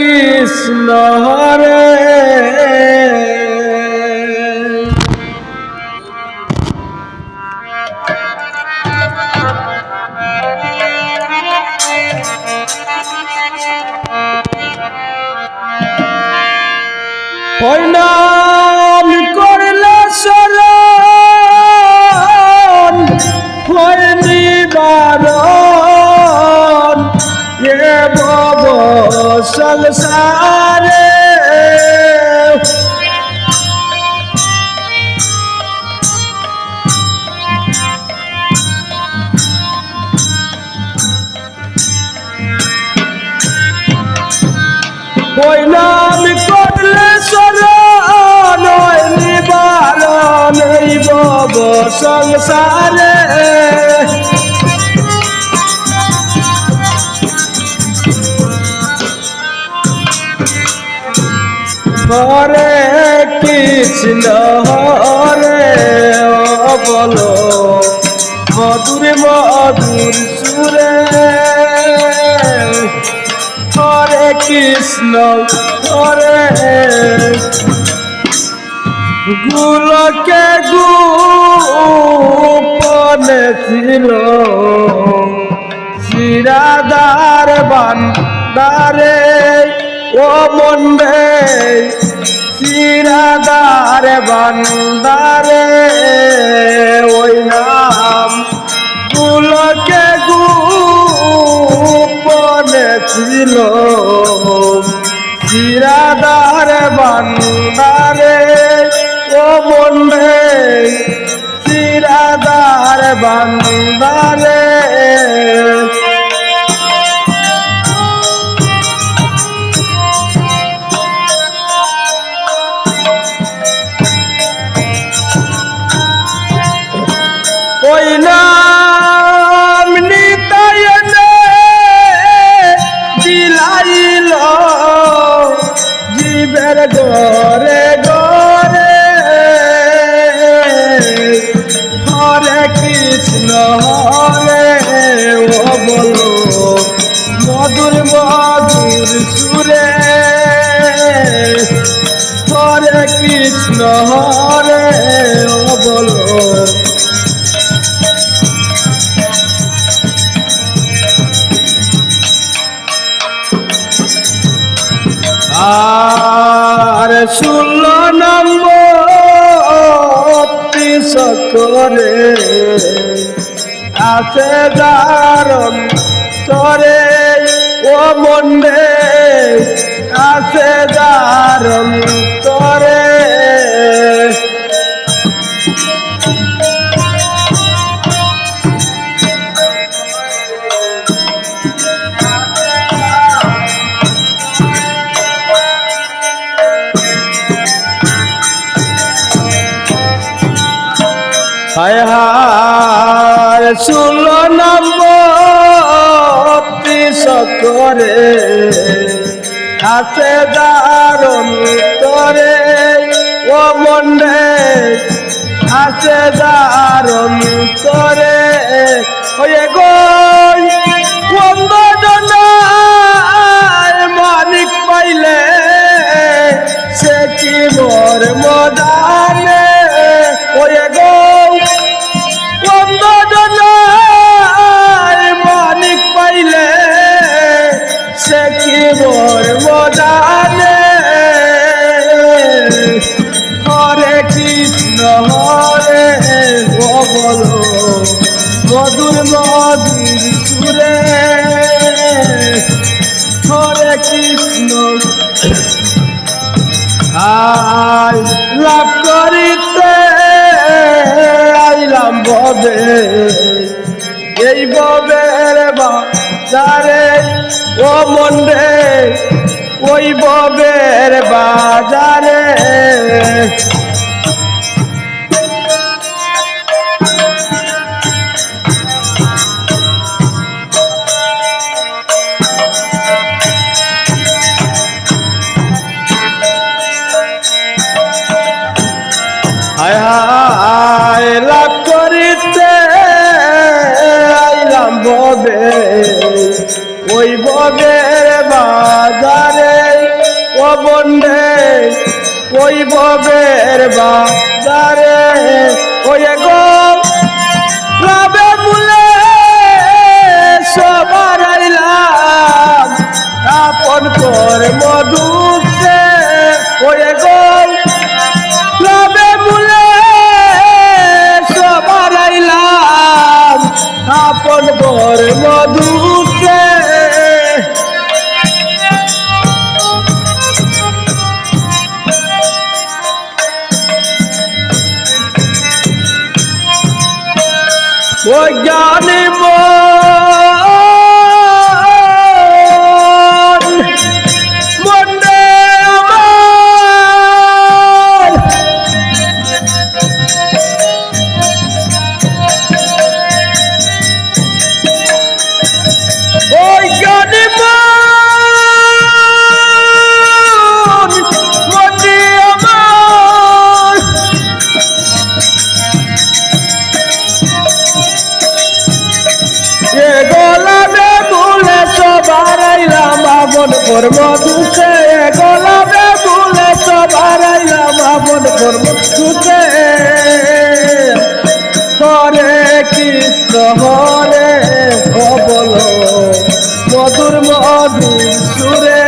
কৃষ্ণ হরে। প্রণাম করলে শরণ হয় নিবারণ। এ বব সংসারে প্রণাম করলে হয় নিবারণ সংসারে হরে কৃষ্ণ হরে বলো, মধুর মধুর সুরে। হরে কৃষ্ণ, হরে। গুলকে গুপনে ছিল। শিরাদার বান্দারে ও মন্ডে বান্দারে ওই নাম গুলকে গুপনে ছিল। শিরাদার বান্দারে ও মন্ডে শিরাদার বান্দারে কৃষ্ণ হরে, ও বলো, মধুর মধুর সুরে। হরে কৃষ্ণ হরে, ও বলো। আর ষোল নম্বর সকরে আছে দারণ তরে ও মন্ডে আছে দারণ হায় ষোল নম্বর সকরে আছে দারণ তরে ও মন্ডে আছে দারণ তরে হয়ে গই বন্দনায় মালিক পাইলে সে কি মোর মদানে কৃষ্ণ হরে ও বলো, মধুর মধুর সুরে। হরে কৃষ্ণ। আই লাভ করিতে আইলাম ববে। এই ববের বাজারে, ও মন্ডে ওই ববের বাজারে ববে ওই ববের বাজারে ও বন্ধে ওই ববের বাজারে ওই গো ওই জ্ঞানী মন কর্ম এ গোলামে ভুলে সবার আইলাম, আপন কর্ম দুতে হরে কৃষ্ণ, হরে বল মধুর মধুর সুরে।